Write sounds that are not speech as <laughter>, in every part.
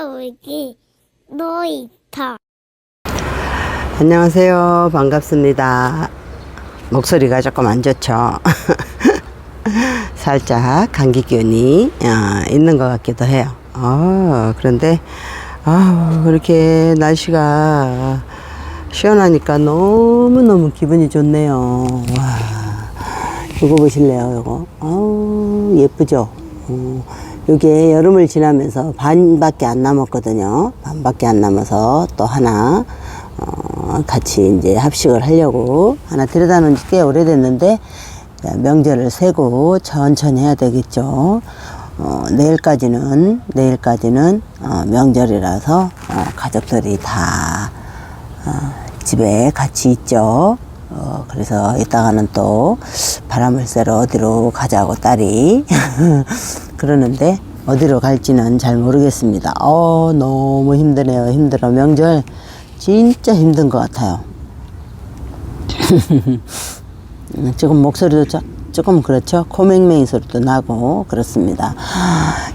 할아버지 놀이터 안녕하세요. 반갑습니다. 목소리가 조금 안 좋죠. <laughs> 살짝 감기 기운이 어, 있는 것 같기도 해요. 어, 그런데 아 그렇게 날씨가 시원하니까 너무너무 기분이 좋네요. 와, 이거 보실래요, 이거? 아우, 예쁘죠? 어, 이게 여름을 지나면서 반밖에 안 남았거든요. 반밖에 안 남아서 또 하나, 어, 같이 이제 합식을 하려고 하나 들여다 놓은 지 꽤 오래됐는데, 자, 명절을 세고 천천히 해야 되겠죠. 어, 내일까지는, 내일까지는, 어, 명절이라서, 어, 가족들이 다, 어, 집에 같이 있죠. 어, 그래서 이따가는 또 바람을 쐬러 어디로 가자고 딸이 <laughs> 그러는데 어디로 갈지는 잘 모르겠습니다. 어, 너무 힘드네요. 힘들어. 명절 진짜 힘든 것 같아요. <laughs> 지금 목소리도 조- 조금 그렇죠. 코맹맹이 소리도 나고 그렇습니다.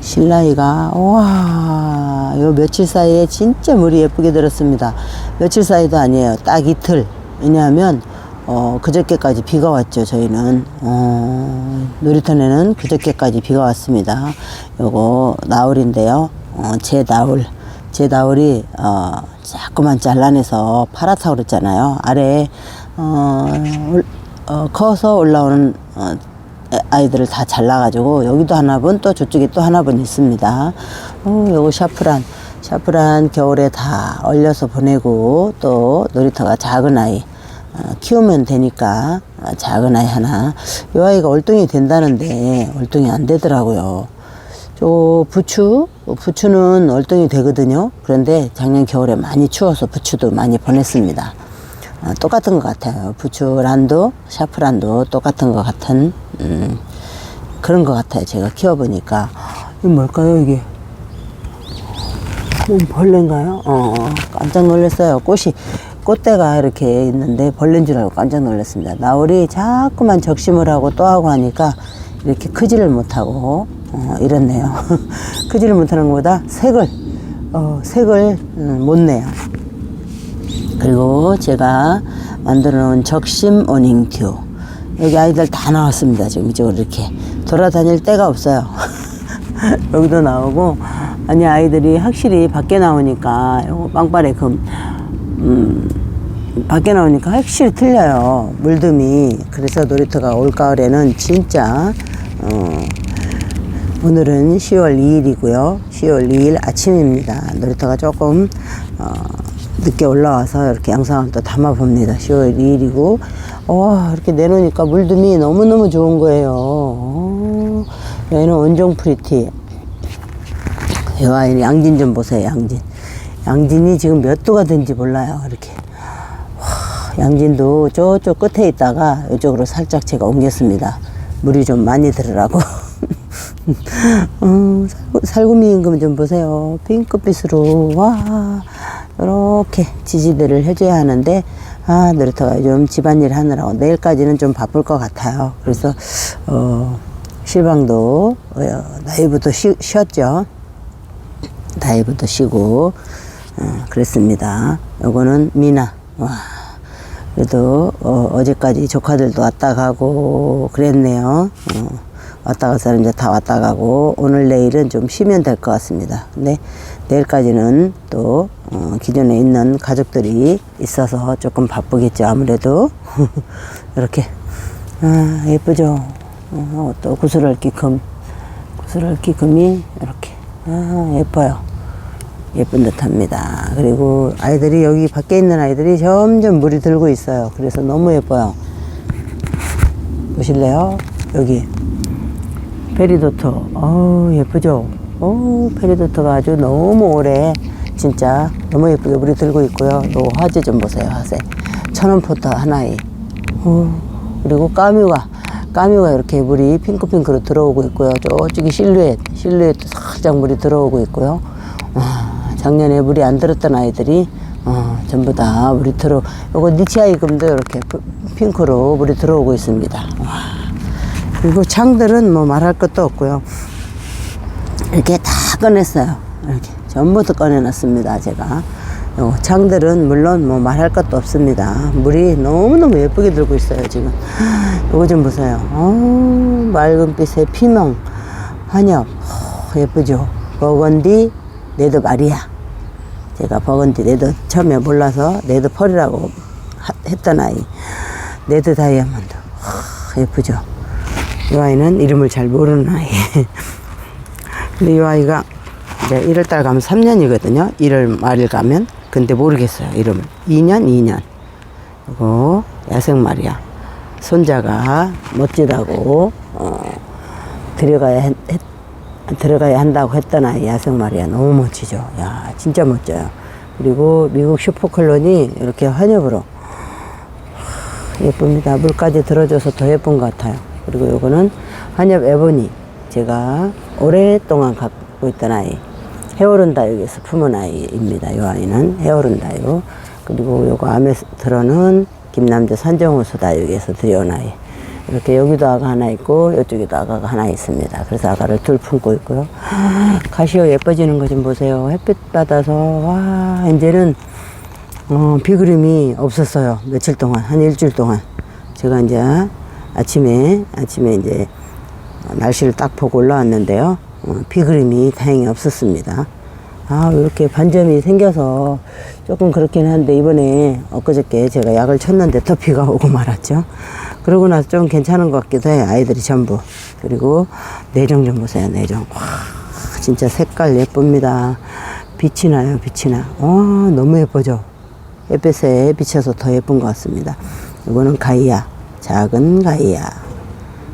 신라이가 와, 요 며칠 사이에 진짜 물이 예쁘게 들었습니다. 며칠 사이도 아니에요. 딱 이틀. 왜냐하면 어, 그저께까지 비가 왔죠. 저희는 어, 놀이터에는 그저께까지 비가 왔습니다. 요거 나울인데요. 어, 제 나울. 제 나울이 어, 자꾸만 잘라내서 파랗다고 그랬잖아요. 아래 어, 올- 어, 커서 올라오는 어, 애- 아이들을 다 잘라가지고 여기도 하나분 또 저쪽에 또 하나분 있습니다. 어, 요거 샤프란 샤프란 겨울에 다 얼려서 보내고 또 놀이터가 작은 아이 어, 키우면 되니까 어, 작은 아이 하나 이 아이가 월등히 된다는데 월등히 안 되더라고요. 저 부추 부추는 월등히 되거든요. 그런데 작년 겨울에 많이 추워서 부추도 많이 보냈습니다. 어, 똑같은 것 같아요. 부추란도 샤프란도 똑같은 것 같은 음, 그런 것 같아요. 제가 키워보니까 이게 뭘까요 이게? 뭐 벌레인가요? 어, 깜짝 놀랐어요. 꽃이, 꽃대가 이렇게 있는데 벌레인 줄 알고 깜짝 놀랐습니다. 나울이 자꾸만 적심을 하고 또 하고 하니까 이렇게 크지를 못하고, 어, 이랬네요. <laughs> 크지를 못하는 것보다 색을, 어, 색을 음, 못 내요. 그리고 제가 만들어 놓은 적심 오닝튜. 여기 아이들 다 나왔습니다. 지금 이쪽으로 이렇게. 돌아다닐 데가 없어요. <laughs> 여기도 나오고, 아니, 아이들이 확실히 밖에 나오니까, 빵빠레 금, 음, 밖에 나오니까 확실히 틀려요. 물듬이. 그래서 놀이터가 올가을에는 진짜, 어, 오늘은 10월 2일이고요. 10월 2일 아침입니다. 놀이터가 조금 어, 늦게 올라와서 이렇게 영상을 또 담아 봅니다. 10월 2일이고 와 이렇게 내놓으니까 물듬이 너무너무 좋은 거예요. 어, 얘는 원종 프리티. 이 아이는 양진 좀 보세요. 양진. 양진이 지금 몇 도가 된지 몰라요. 이렇게. 와, 양진도 저쪽 끝에 있다가 이쪽으로 살짝 제가 옮겼습니다. 물이 좀 많이 들으라고. <laughs> 어, 살구, 살구미 임금 좀 보세요. 핑크빛으로, 와, 이렇게 지지대를 해줘야 하는데, 아, 놀이터가 좀 집안일 하느라고 내일까지는 좀 바쁠 것 같아요. 그래서, 어, 실방도, 어, 나이부터 쉬, 쉬었죠. 다이브도 쉬고 어, 그랬습니다. 요거는 미나. 와. 그래도 어, 어제까지 조카들도 왔다 가고 그랬네요. 어, 왔다 가서 이제 다 왔다 가고 오늘 내일은 좀 쉬면 될 것 같습니다. 근데 내일까지는 또 어, 기존에 있는 가족들이 있어서 조금 바쁘겠죠. 아무래도 <laughs> 이렇게 아, 예쁘죠. 어, 또 구슬얽기 금 구슬얽기 금이 이렇게 아, 예뻐요. 예쁜 듯 합니다. 그리고 아이들이 여기 밖에 있는 아이들이 점점 물이 들고 있어요. 그래서 너무 예뻐요. 보실래요? 여기. 페리도터. 어우, 예쁘죠? 어우, 페리도터가 아주 너무 오래 진짜 너무 예쁘게 물이 들고 있고요. 요 화재 좀 보세요, 화재. 천원포터 하나에. 어, 그리고 까뮤가. 까뮤가 이렇게 물이 핑크핑크로 들어오고 있고요. 저쪽이 실루엣, 실루엣도 살짝 물이 들어오고 있고요. 와, 작년에 물이 안 들었던 아이들이 어, 전부 다 물이 들어. 요거 니치아이금도 이렇게 프- 핑크로 물이 들어오고 있습니다. 와. 그리고 창들은 뭐 말할 것도 없고요. 이렇게 다 꺼냈어요. 이렇게 전부 다 꺼내놨습니다. 제가. 요 창들은 물론 뭐 말할 것도 없습니다. 물이 너무너무 예쁘게 들고 있어요, 지금. 요거 좀 보세요. 어, 맑은 빛의 피멍, 한엽. 어, 예쁘죠? 버건디, 네드 마리아. 제가 버건디 네드 처음에 몰라서 네드 펄이라고 하- 했던 아이. 네드 다이아몬드. 어, 예쁘죠? 이 아이는 이름을 잘 모르는 아이. <laughs> 근데 이 아이가 이제 1월달 가면 3년이거든요. 1월 말일 가면. 근데 모르겠어요. 이름을. 2년, 2년. 그리고 야생 말이야. 손자가 멋지다고, 어, 들어가야 했, 했- 들어가야 한다고 했던 아이 야생 말이야. 너무 멋지죠. 야, 진짜 멋져요. 그리고 미국 슈퍼클론이 이렇게 환엽으로 예쁩니다. 물까지 들어줘서 더 예쁜 것 같아요. 그리고 요거는 한엽 에보니. 제가 오랫동안 갖고 있던 아이. 헤어른 다육에서 품은 아이입니다. 요 아이는 헤어른 다육. 그리고 요거 들어는 김남주 산정호수 다육에서 들여온 아이. 이렇게 여기도 아가 하나 있고 이쪽에도 아가가 하나 있습니다. 그래서 아가를 둘 품고 있고요. 가시오 예뻐지는 거 좀 보세요. 햇빛 받아서 와 이제는 어, 비그림이 없었어요. 며칠 동안, 한 일주일 동안. 제가 이제 아침에, 아침에 이제 날씨를 딱 보고 올라왔는데요. 어, 비그림이 다행히 없었습니다. 아, 이렇게 반점이 생겨서 조금 그렇긴 한데 이번에 엊그저께 제가 약을 쳤는데 더 비가 오고 말았죠. 그러고 나서 좀 괜찮은 것 같기도 해요. 아이들이 전부. 그리고 내정 좀 보세요. 내정. 와, 진짜 색깔 예쁩니다. 빛이 나요. 빛이 나. 어, 너무 예뻐져. 햇빛에 비쳐서 더 예쁜 것 같습니다. 이거는 가이아, 작은 가이아.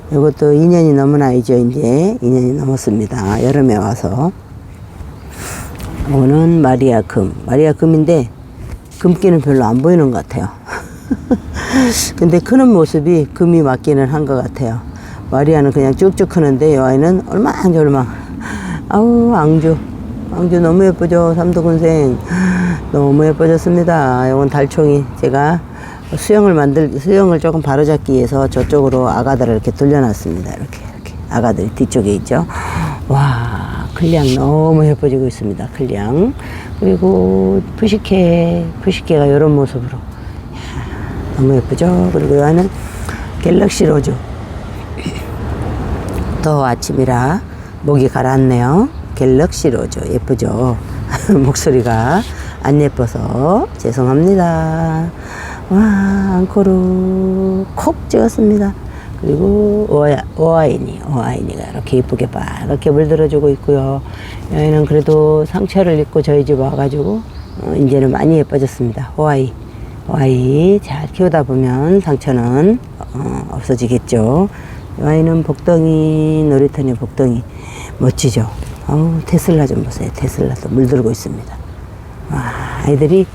이것도 2년이 넘은 아이죠, 이제. 2년이 넘었습니다. 여름에 와서. 이거는 마리아 금. 마리아 금인데, 금기는 별로 안 보이는 것 같아요. <laughs> 근데 크는 모습이 금이 맞기는 한 것 같아요. 마리아는 그냥 쭉쭉 크는데, 이 아이는 얼망졸망. 아우, 앙주. 앙주 너무 예쁘죠? 삼도군생. 너무 예뻐졌습니다. 이건 달총이. 제가 수영을 만들, 수영을 조금 바로잡기 위해서 저쪽으로 아가들을 이렇게 돌려놨습니다. 이렇게, 이렇게. 아가들이 뒤쪽에 있죠. 와, 클량 너무 예뻐지고 있습니다. 클량. 그리고 푸시케, 푸시케가 이런 모습으로. 이야, 너무 예쁘죠? 그리고 이 안은 갤럭시 로즈. 더 아침이라 목이 가라앉네요. 갤럭시 로즈 예쁘죠? <laughs> 목소리가 안 예뻐서 죄송합니다. 와 앙코르 콕 찍었습니다. 그리고 오아, 오아이니 오아이니가 이렇게 예쁘게 빨갛게 물들어주고 있고요. 여기는 그래도 상처를 입고 저희 집 와가지고 어, 이제는 많이 예뻐졌습니다. 오아이 오아이 잘 키우다 보면 상처는 어, 없어지겠죠. 이 아이는 복덩이 놀이터니 복덩이 멋지죠. 어우 테슬라 좀 보세요. 테슬라도 물들고 있습니다. 와 아이들이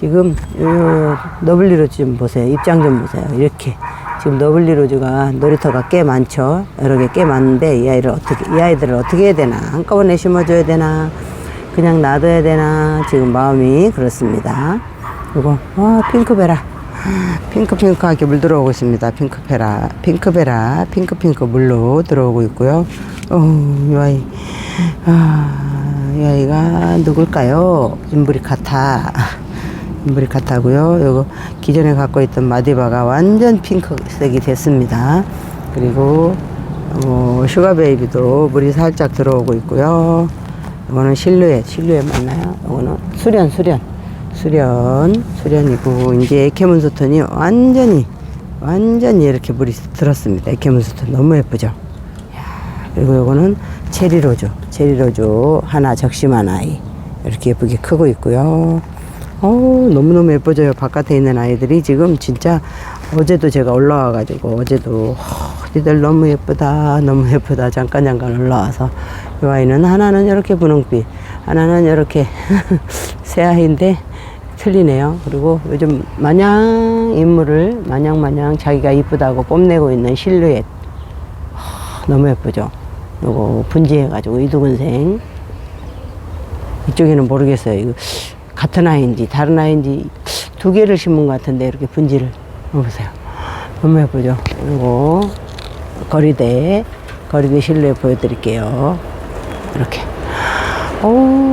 지금 요 너블리로즈 좀 보세요. 입장 좀 보세요. 이렇게 지금 너블리로즈가 놀이터가 꽤 많죠. 여러 개 꽤 많은데 이 아이를 어떻게 이 아이들을 어떻게 해야 되나 한꺼번에 심어줘야 되나 그냥 놔둬야 되나 지금 마음이 그렇습니다. 이거 와 핑크베라 핑크핑크하게 물 들어오고 있습니다. 핑크베라 핑크베라 핑크핑크 물로 들어오고 있고요. 어, 이 아이 아, 이 아이가 누굴까요? 인브리카타 인브리카타고요. 요거 기존에 갖고 있던 마디바가 완전 핑크색이 됐습니다. 그리고 어, 슈가베이비도 물이 살짝 들어오고 있고요. 이거는 실루엣, 실루엣 맞나요? 이거는 수련, 수련, 수련, 수련이고 이제 에케문스톤이 완전히 완전히 이렇게 물이 들었습니다. 에케문스톤 너무 예쁘죠? 야, 그리고 이거는 체리로즈, 체리로즈 하나 적심한 아이 이렇게 예쁘게 크고 있고요. 어우, 너무너무 예뻐져요. 바깥에 있는 아이들이 지금 진짜 어제도 제가 올라와가지고 어제도 허, 니들 너무 예쁘다. 너무 예쁘다. 잠깐 잠깐 올라와서 이 아이는 하나는 이렇게 분홍빛, 하나는 이렇게 <laughs> 새 아이인데 틀리네요. 그리고 요즘 마냥 인물을 마냥 마냥 자기가 이쁘다고 뽐내고 있는 실루엣 허, 너무 예쁘죠. 요거 분지해가지고 이두근생 이쪽에는 모르겠어요. 이거 같은 아이인지 다른 아이인지 두 개를 심은 것 같은데 이렇게 분지를 보세요. 너무 예쁘죠? 그리고 거리대 거리대 실루엣 보여드릴게요. 이렇게. 오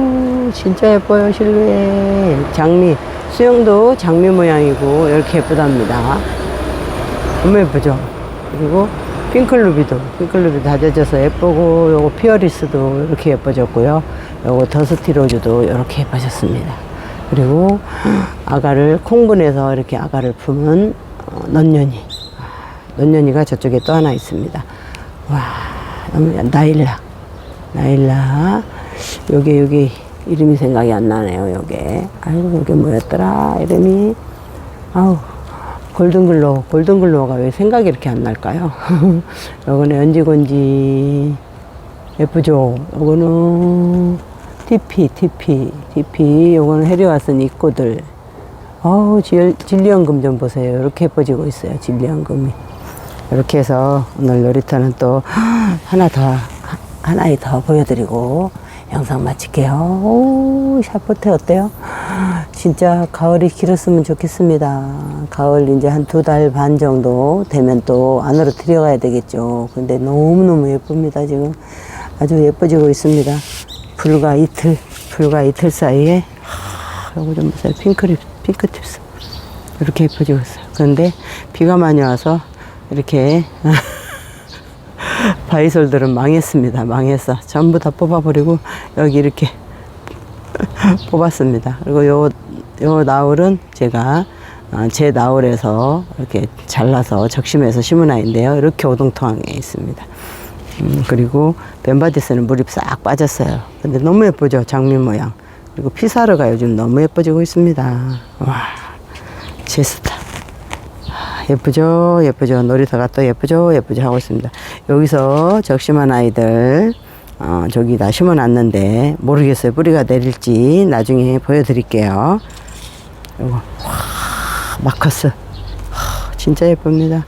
오, 진짜 예뻐요, 실루엣. 장미. 수영도 장미 모양이고, 이렇게 예쁘답니다. 너무 예쁘죠? 그리고 핑클루비도, 핑클루비 다져져서 예쁘고, 요거 피어리스도 이렇게 예뻐졌고요. 요거 더스티로즈도 이렇게 예뻐졌습니다. 그리고 아가를, 콩분해서 이렇게 아가를 품은 어, 넌년이. 넌년이가 저쪽에 또 하나 있습니다. 와, 나일락. 나일락. 요게, 요게, 이름이 생각이 안 나네요, 요게. 아이고, 요게 뭐였더라, 이름이. 아우, 골든글로우. 골든글로우가 왜 생각이 이렇게 안 날까요? <laughs> 요거는 연지곤지. 예쁘죠? 요거는 TP, TP, TP. 요거는 해리와슨 입고들. 어우, 질, 진리연금 좀 보세요. 이렇게 예뻐지고 있어요, 진리연금이. 이렇게 해서 오늘 놀이터는 또 <gasps> 하나 더, 하- 하나에 더 보여드리고 영상 마칠게요. 오, 샤프트 어때요? <gasps> 진짜 가을이 길었으면 좋겠습니다. 가을 이제 한 두 달 반 정도 되면 또 안으로 들어가야 되겠죠. 근데 너무너무 예쁩니다, 지금. 아주 예뻐지고 있습니다. 불과 이틀, 불과 이틀 사이에 하, 요거 좀 보세요. 핑크립, 핑크tip스. 이렇게 예뻐지고 있어요. 그런데 비가 많이 와서 이렇게 <laughs> 바이솔들은 망했습니다. 망했어. 전부 다 뽑아버리고 여기 이렇게 <laughs> 뽑았습니다. 그리고 요, 요 나울은 제가 어, 제 나울에서 이렇게 잘라서 적심해서 심은 아이인데요. 이렇게 오동통하게 있습니다. 음, 그리고 벤바디스는 물이 싹 빠졌어요. 근데 너무 예쁘죠? 장미 모양. 그리고 피사르가 요즘 너무 예뻐지고 있습니다. 와, 제스타. 아, 예쁘죠? 예쁘죠? 놀이터가 또 예쁘죠? 예쁘죠? 하고 있습니다. 여기서 적심한 아이들, 어, 저기다 심어놨는데, 모르겠어요. 뿌리가 내릴지 나중에 보여드릴게요. 요거, 와, 마커스. 하, 진짜 예쁩니다.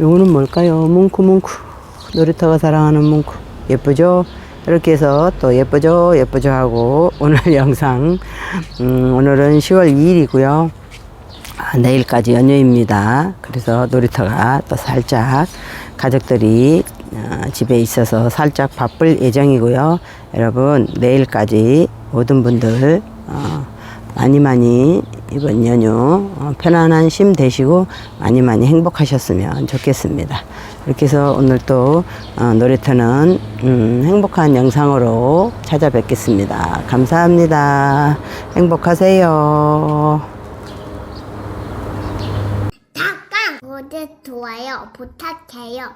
요거는 뭘까요? 뭉크뭉크. 놀이터가 사랑하는 뭉크. 예쁘죠? 이렇게 해서 또 예쁘죠? 예쁘죠? 하고 오늘 <laughs> 영상, 음, 오늘은 10월 2일이고요. 아, 내일까지 연휴입니다. 그래서 놀이터가 또 살짝 가족들이 어, 집에 있어서 살짝 바쁠 예정이고요. 여러분 내일까지 모든 분들 어, 많이 많이 이번 연휴 어, 편안한 쉼 되시고 많이 많이 행복하셨으면 좋겠습니다. 이렇게 해서 오늘 또 어, 놀이터는 음, 행복한 영상으로 찾아뵙겠습니다. 감사합니다. 행복하세요. 잠깐 구독 좋아요 부탁해요.